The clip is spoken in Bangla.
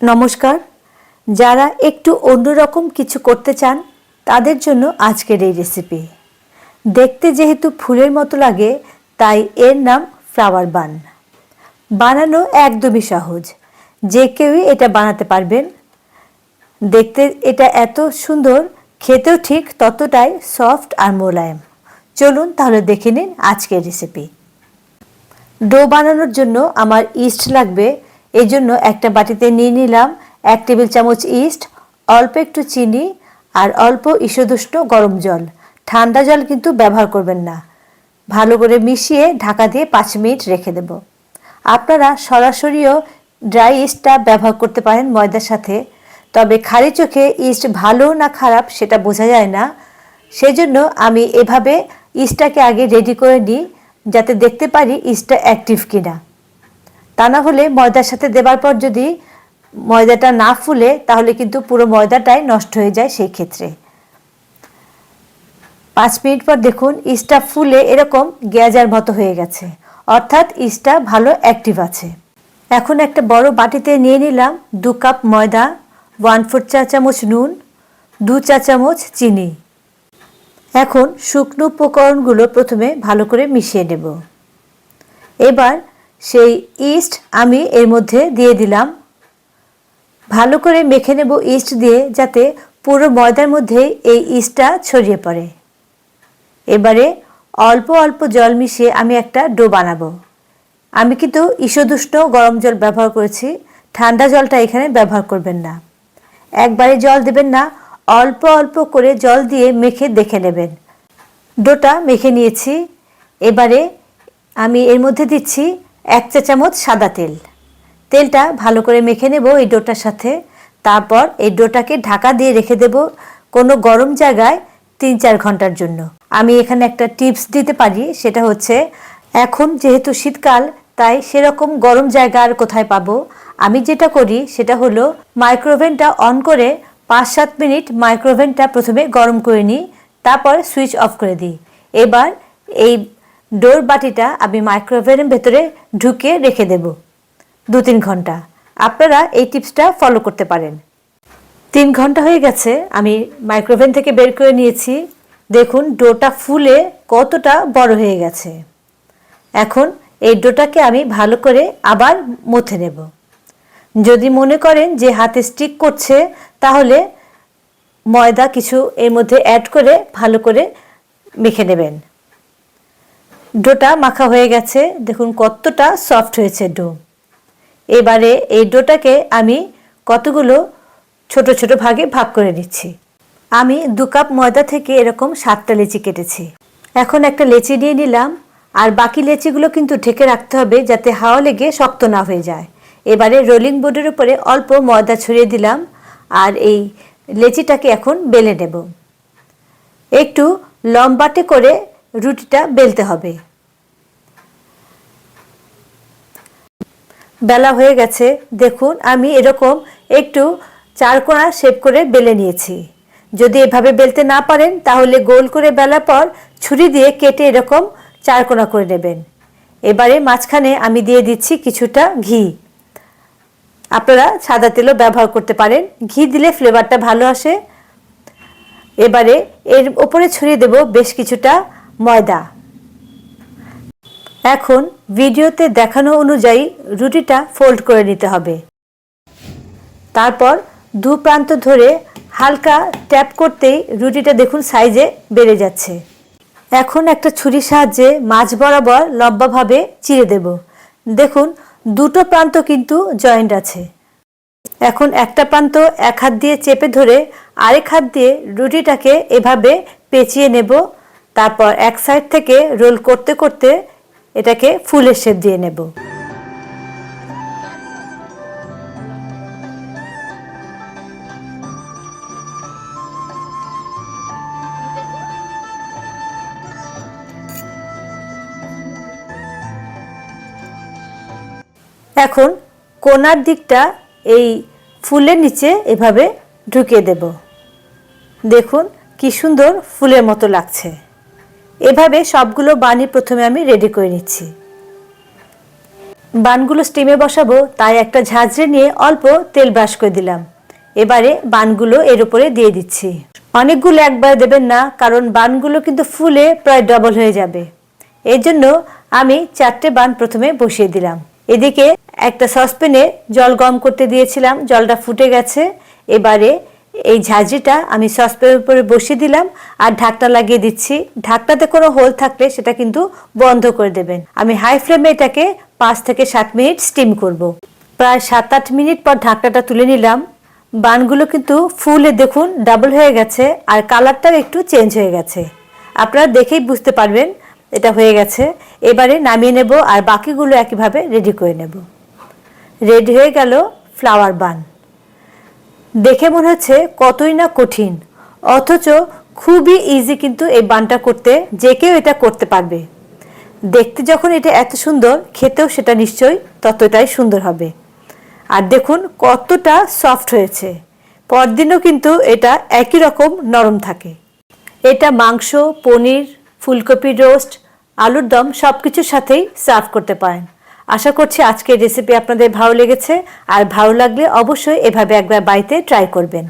নমস্কার। যারা একটু অন্যরকম কিছু করতে চান, তাদের জন্য আজকের এই রেসিপি দেখতে যেহেতু ফুলের মতো লাগে, তাই এর নাম ফ্লাওয়ার বান বানানো একদমই সহজ। যে কেউই এটা বানাতে পারবেন। দেখতে এটা এত সুন্দর, খেতেও ঠিক ততটাই সফট আর মোলায়েম। চলুন তাহলে দেখে নিন আজকের রেসিপি ডো বানানোর জন্য আমার ইস্ট লাগবে এই জন্য একটা বাটিতে নিয়ে নিলাম এক টেবিল চামচ ইস্ট, অল্প একটু চিনি আর অল্প ঈষদুষ্ণ গরম জল। ঠান্ডা জল কিন্তু ব্যবহার করবেন না। ভালো করে মিশিয়ে ঢাকা দিয়ে পাঁচ মিনিট রেখে দেব। আপনারা সরাসরিও ড্রাই ইস্টটা ব্যবহার করতে পারেন ময়দার সাথে। তবে খালি চোখে ইস্ট ভালো না খারাপ সেটা বোঝা যায় না। সেই জন্য আমি এভাবে ইস্টটাকে আগে রেডি করে নিই, যাতে দেখতে পারি ইস্টটা অ্যাক্টিভ কিনা। তা না হলে ময়দার সাথে দেবার পর যদি ময়দাটা না ফুলে, তাহলে কিন্তু পুরো ময়দাটাই নষ্ট হয়ে যায় সেই ক্ষেত্রে। পাঁচ মিনিট পর দেখুন, ইস্টটা ফুলে এরকম গ্যাজার মতো হয়ে গেছে। অর্থাৎ ইস্টটা ভালো অ্যাক্টিভ আছে। এখন একটা বড় বাটিতে নিয়ে নিলাম দু কাপ ময়দা, ওয়ান ফোর চা চামচ নুন, দু চা চামচ চিনি। এখন শুকনো উপকরণগুলো প্রথমে ভালো করে মিশিয়ে নেব। এবার সেই ইস্ট আমি এর মধ্যে দিয়ে দিলাম। ভালো করে মেখে নেব ইস্ট দিয়ে যাতে পুরো ময়দার মধ্যে এই ইস্টটা ছড়িয়ে পড়ে। এবারে অল্প অল্প জল মিশিয়ে আমি একটা ডো বানাবো। আমি কিন্তু ঈষদুষ্ণ গরম জল ব্যবহার করেছি, ঠান্ডা জলটা এখানে ব্যবহার করবেন না। একবারে জল দেবেন না, অল্প অল্প করে জল দিয়ে মেখে দেখে নেবেন। ডোটা মেখে নিয়েছি। এবারে আমি এর মধ্যে দিচ্ছি এক চা চামচ সাদা তেল। তেলটা ভালো করে মেখে নেব এই ডোটার সাথে। তারপর এই ডোটাকে ঢাকা দিয়ে রেখে দেব কোনো গরম জায়গায় তিন চার ঘণ্টার জন্য। আমি এখানে একটা টিপস দিতে পারি, সেটা হচ্ছে এখন যেহেতু শীতকাল, তাই সেরকম গরম জায়গা আর কোথায় পাবো? আমি যেটা করি, সেটা হলো মাইক্রোওভেনটা অন করে পাঁচ সাত মিনিট মাইক্রোওভেনটা প্রথমে গরম করে নিই, তারপর সুইচ অফ করে দিই। এবার এই ডোর বাটিটা আমি মাইক্রোওভেনের ভেতরে ঢুকিয়ে রেখে দেব। দু তিন ঘণ্টা। আপনারা এই টিপসটা ফলো করতে পারেন। তিন ঘণ্টা হয়ে গেছে, আমি মাইক্রোওভেন থেকে বের করে নিয়েছি। দেখুন, ডোটা ফুলে কতটা বড় হয়ে গেছে। এখন এই ডোটাকে আমি ভালো করে আবার মথে নেব। যদি মনে করেন যে হাতে স্টিক করছে, তাহলে ময়দা কিছু এর মধ্যে অ্যাড করে ভালো করে মেখে নেবেন। ডোটা মাখা হয়ে গেছে। দেখুন কতটা সফট হয়েছে ডো। এবারে এই ডোটাকে আমি কতগুলো ছোট ছোট ভাগে ভাগ করে নিচ্ছি। আমি দু কাপ ময়দা থেকে এরকম সাতটা লেচি কেটেছি। এখন একটা লেচি নিয়ে নিলাম। আর বাকি লেচিগুলো কিন্তু ঢেকে রাখতে হবে যাতে হাওয়া লেগে শক্ত না হয়ে যায়। এবারে রোলিং বোর্ডের উপরে অল্প ময়দা ছড়িয়ে দিলাম। আর এই লেচিটাকে এখন বেলে নেব। একটু লম্বাটে করে রুটিটা বেলতে হবে। বেলা হয়ে গেছে, দেখুন আমি এরকম একটু চারকোনা শেপ করে বেলে নিয়েছি। যদি এভাবে বেলতে না পারেন, তাহলে গোল করে বেলার পর ছুরি দিয়ে কেটে এরকম চারকোনা করে নেবেন। এবারে মাঝখানে আমি দিয়ে দিচ্ছি কিছুটা ঘি। আপনারা সাদা তেলও ব্যবহার করতে পারেন। ঘি দিলে ফ্লেভারটা ভালো আসে। এবারে এর ওপরে ছড়িয়ে দেব বেশ কিছুটা ময়দা। এখন ভিডিওতে দেখানো অনুযায়ী রুটিটা ফোল্ড করে নিতে হবে। তারপর দু প্রান্ত ধরে হালকা ট্যাপ করতেই রুটিটা দেখুন সাইজে বেড়ে যাচ্ছে। এখন একটা ছুরির সাহায্যে মাছ বরাবর লম্বাভাবে চিড়ে দেব। দেখুন, দুটো প্রান্ত কিন্তু জয়েন্ট আছে। এখন একটা প্রান্ত এক হাত দিয়ে চেপে ধরে আরেক হাত দিয়ে রুটিটাকে এভাবে পেঁচিয়ে নেব। তারপর এক সাইড থেকে রোল করতে করতে এটাকে ফুলের শেপ দিয়ে নেব। এখন কোনার দিকটা এই ফুলের নিচে এভাবে ঢুকিয়ে দেব। দেখুন কি সুন্দর ফুলের মতো লাগছে। এভাবে সবগুলো বানি প্রথমে আমি রেডি করে নিচ্ছি। বানগুলো স্টিমে বসাবো, তাই একটা ঝাঁঝরে নিয়ে অল্প তেল ব্রাশ করে দিলাম। এবারে বানগুলো এর উপরে দিয়ে দিচ্ছি। অনেকগুলো একবার দেবেন না, কারণ বানগুলো কিন্তু ফুলে প্রায় ডবল হয়ে যাবে। এর জন্য আমি চারটে বান প্রথমে বসিয়ে দিলাম। এদিকে একটা সসপ্যানে জল গরম করতে দিয়েছিলাম, জলটা ফুটে গেছে। এবারে এই ঝাঁঝরিটা আমি সসপ্যানের উপরে বসিয়ে দিলাম আর ঢাকনা লাগিয়ে দিচ্ছি। ঢাকনাতে কোনো হোল থাকলে সেটা কিন্তু বন্ধ করে দেবেন। আমি হাই ফ্লেমে এটাকে পাঁচ থেকে সাত মিনিট স্টিম করব। প্রায় সাত আট মিনিট পর ঢাকনাটা তুলে নিলাম। বানগুলো কিন্তু ফুলে দেখুন ডাবল হয়ে গেছে আর কালারটাও একটু চেঞ্জ হয়ে গেছে। আপনারা দেখেই বুঝতে পারবেন এটা হয়ে গেছে। এবারে নামিয়ে নেব আর বাকিগুলো একইভাবে রেডি করে নেব। রেডি হয়ে গেল ফ্লাওয়ার বান। দেখে মনে হচ্ছে কতই না কঠিন। অথচ খুবই ইজি কিন্তু এই বানটা করতে, যে কেউ এটা করতে পারবে। দেখতে যখন এটা এত সুন্দর, খেতেও সেটা নিশ্চয়ই ততটাই সুন্দর হবে। আর দেখুন কতটা সফট হয়েছে। পরদিনও কিন্তু এটা একই রকম নরম থাকে। এটা মাংস, পনির, ফুলকপি রোস্ট আলুর দম সব কিছুর সাথেই সার্ভ করতে পারেন। আশা করছি আজকের রেসিপি আপনাদের ভালো লেগেছে। আর ভালো লাগলে অবশ্যই এভাবে একবার বাড়িতে ট্রাই করবেন।